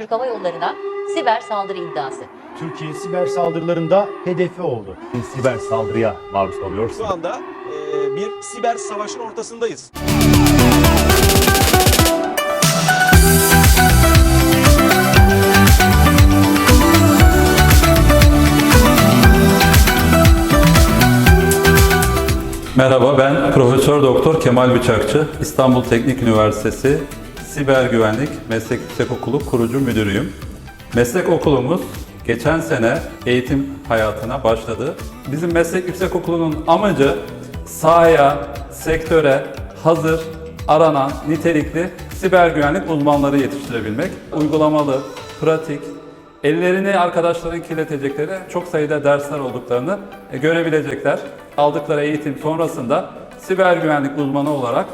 Türk Hava Yolları'na siber saldırı iddiası. Türkiye siber saldırılarında hedefi oldu. Siber saldırıya maruz kalıyoruz. Şu anda e, bir siber savaşın ortasındayız. Merhaba ben Profesör Doktor Kemal Bıçakçı. İstanbul Teknik Üniversitesi Siber Güvenlik Meslek Yüksekokulu kurucu müdürüyüm. Meslek okulumuz geçen sene eğitim hayatına başladı. Bizim meslek yüksekokulu'nun amacı sahaya, sektöre hazır, aranan, nitelikli siber güvenlik uzmanları yetiştirebilmek. Uygulamalı, pratik, Ellerini arkadaşların kirletecekleri çok sayıda dersler olduklarını e, görebilecekler. Aldıkları eğitim sonrasında siber güvenlik uzmanı olarak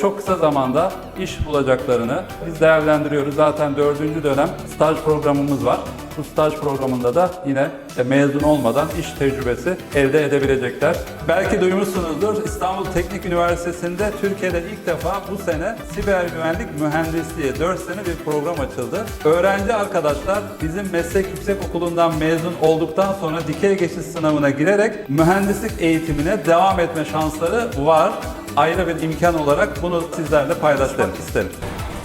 çok kısa zamanda iş bulacaklarını biz değerlendiriyoruz. Zaten dördüncü dönem staj programımız var. Bu staj programında da yine e, mezun olmadan iş tecrübesi elde edebilecekler. Belki duymuşsunuzdur İstanbul Teknik Üniversitesi'nde Türkiye'de ilk defa bu sene siber güvenlik mühendisliği 4 sene bir program açıldı. Öğrenci arkadaşlar bizim meslek yüksek okulundan mezun olduktan sonra dikey geçiş sınavına girerek mühendislik eğitimine devam etme şansları var. Ayrı bir imkan olarak bunu sizlerle paylaşmak isterim.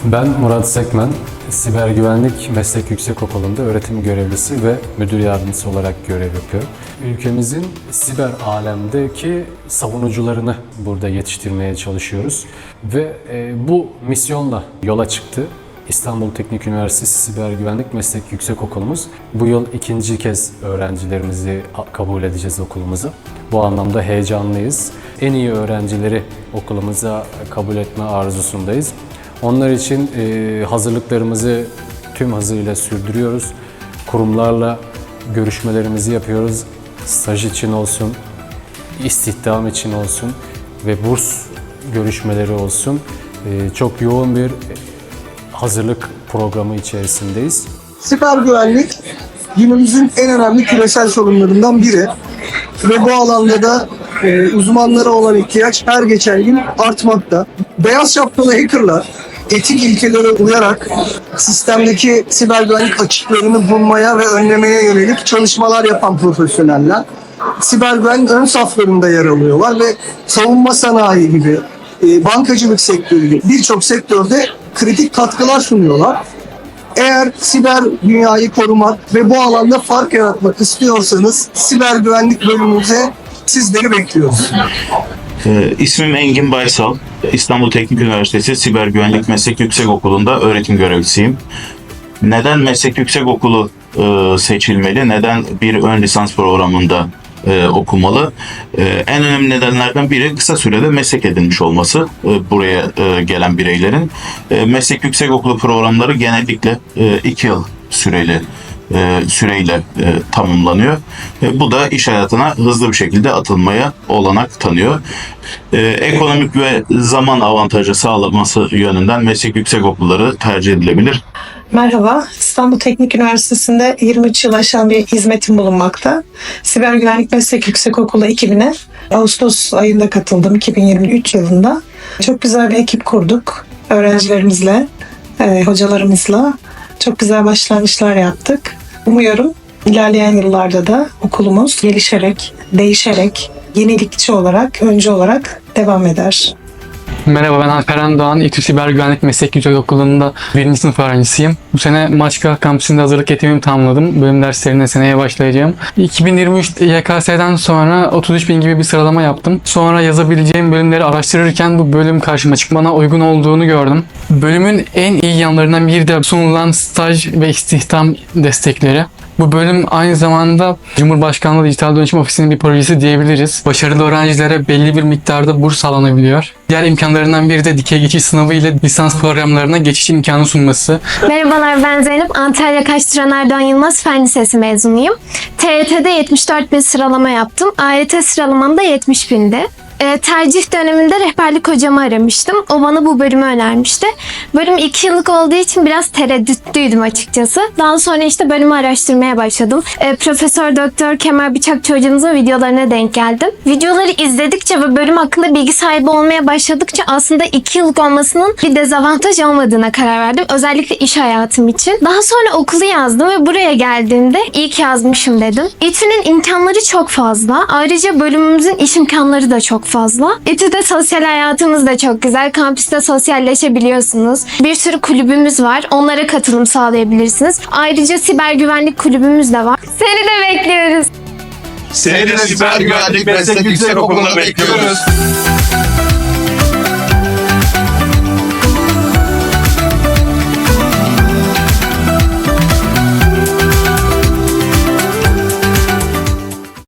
Ben Murat Sekmen, Siber Güvenlik Meslek Yüksekokulu'nda öğretim görevlisi ve müdür yardımcısı olarak görev yapıyorum. Ülkemizin siber alemdeki savunucularını burada yetiştirmeye çalışıyoruz ve e, bu misyonla yola çıktı. İstanbul Teknik Üniversitesi Siber Güvenlik Meslek Yüksekokulumuz bu yıl ikinci kez öğrencilerimizi kabul edeceğiz okulumuza. Bu anlamda heyecanlıyız. En iyi öğrencileri okulumuza kabul etme arzusundayız. Onlar için e, hazırlıklarımızı tüm hızıyla sürdürüyoruz. Kurumlarla görüşmelerimizi yapıyoruz. Staj için olsun, istihdam için olsun ve burs görüşmeleri olsun. E, çok yoğun bir hazırlık programı içerisindeyiz. Siber güvenlik günümüzün en önemli küresel sorunlarından biri. Ve bu alanda da e, uzmanlara olan ihtiyaç her geçen gün artmakta. Beyaz şapkalı hackerlar etik ilkelere uyarak sistemdeki siber güvenlik açıklarını bulmaya ve önlemeye yönelik çalışmalar yapan profesyoneller. Siber güvenlik ön saflarında yer alıyorlar ve savunma sanayi gibi, e, bankacılık sektörü gibi birçok sektörde kritik katkılar sunuyorlar. Eğer siber dünyayı korumak ve bu alanda fark yaratmak istiyorsanız siber güvenlik bölümümüze sizleri bekliyoruz. Ee, ismim Engin Baysal. İstanbul Teknik Üniversitesi Siber Güvenlik Meslek Yüksekokulu'nda öğretim görevlisiyim. Neden meslek yüksekokulu e, seçilmeli? Neden bir ön lisans programında e, okumalı? E, en önemli nedenlerden biri kısa sürede meslek edinmiş olması buraya gelen bireylerin. E, meslek yüksekokulu programları genellikle e, iki yıl süreli e, süreyle e, tamamlanıyor. E, bu da iş hayatına hızlı bir şekilde atılmaya olanak tanıyor. E, ekonomik ve zaman avantajı sağlaması yönünden meslek yüksekokulları tercih edilebilir. Merhaba, İstanbul Teknik Üniversitesi'nde 23 yıl aşan bir hizmetim bulunmakta. Siber Güvenlik Meslek Yüksekokulu ekibine Ağustos ayında katıldım 2023 yılında. Çok güzel bir ekip kurduk öğrencilerimizle, e, hocalarımızla. Çok güzel başlangıçlar yaptık. Umuyorum ilerleyen yıllarda da okulumuz gelişerek, değişerek, yenilikçi olarak, öncü olarak devam eder. Merhaba ben Alperen Doğan, İTÜ Siber Güvenlik Meslek Yüksekokulu'nda birinci sınıf öğrencisiyim. Bu sene Maçka kampüsünde hazırlık eğitimimi tamamladım. Bölüm derslerine seneye başlayacağım. 2023 YKS'den sonra 33 bin gibi bir sıralama yaptım. Sonra yazabileceğim bölümleri araştırırken bu bölüm karşıma çıkmana uygun olduğunu gördüm. Bölümün en iyi yanlarından biri de sunulan staj ve istihdam destekleri. Bu bölüm aynı zamanda Cumhurbaşkanlığı Dijital Dönüşüm Ofisi'nin bir projesi diyebiliriz. Başarılı öğrencilere belli bir miktarda burs sağlanabiliyor. Diğer imkanlarından biri de dikey geçiş sınavı ile lisans programlarına geçiş imkanı sunması. Merhabalar ben Zeynep. Antalya Kaçtıran Erdoğan Yılmaz Fen Lisesi mezunuyum. TYT'de 74 bin sıralama yaptım. AYT sıralamam da 70 bindi. Ee, tercih döneminde rehberlik hocamı aramıştım. O bana bu bölümü önermişti. Bölüm 2 yıllık olduğu için biraz tereddütlüydüm açıkçası. Daha sonra işte bölümü araştırmaya başladım. Ee, Profesör Doktor Kemal Bıçakçı hocamızın videolarına denk geldim. Videoları izledikçe ve bölüm hakkında bilgi sahibi olmaya başladıkça aslında 2 yıllık olmasının bir dezavantaj olmadığına karar verdim. Özellikle iş hayatım için. Daha sonra okulu yazdım ve buraya geldiğimde iyi yazmışım dedim. İTÜ'nün imkanları çok fazla. Ayrıca bölümümüzün iş imkanları da çok fazla. İTÜ'de sosyal hayatımız da çok güzel. Kampüste sosyalleşebiliyorsunuz. Bir sürü kulübümüz var. Onlara katılım sağlayabilirsiniz. Ayrıca siber güvenlik kulübümüz de var. Seni de bekliyoruz. Seni de Siber Güvenlik Meslek Yüksek Okulu'na bekliyoruz.